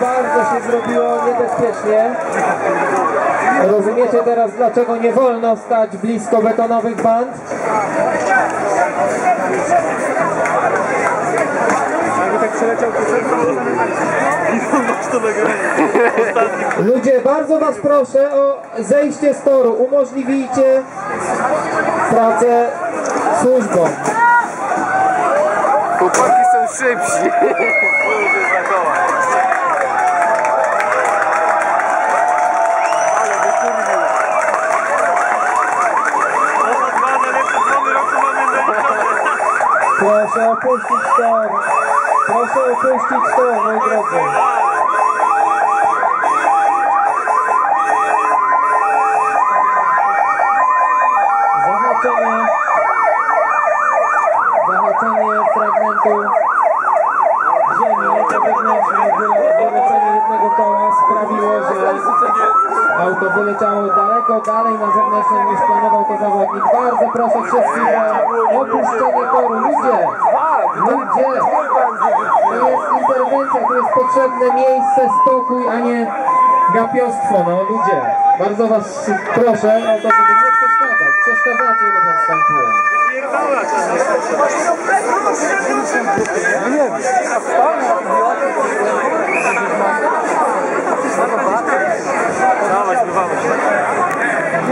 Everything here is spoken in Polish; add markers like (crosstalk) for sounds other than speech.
Bardzo się zrobiło niebezpiecznie. Rozumiecie teraz dlaczego nie wolno stać blisko betonowych band? Tak (laughs) Ludzie, bardzo Was proszę o zejście z toru. Umożliwijcie pracę służbom. Chłopaki są szybsi. kurde zakoła. Ale wykurwił. No to dwa najlepsze dzwony roku mamy zaliczone. Proszę opuścić tor. Proszę opuścić tor, moi drodzy. Zahaczenie fragmentu ziemi wewnętrznej, wy- wylecenie jednego koła sprawiło, że auto wyleciało daleko dalej na zewnętrznym niż planował to zawodnik. Bardzo proszę wszystkich o opuszczenie toru. Ludzie! Ludzie! To jest interwencja, tu jest potrzebne miejsce, spokój, a nie gapiostwo, no ludzie. Bardzo was proszę o to, żeby nie przeszkadzać. Przeszkadzacie robiąc ten tłum. To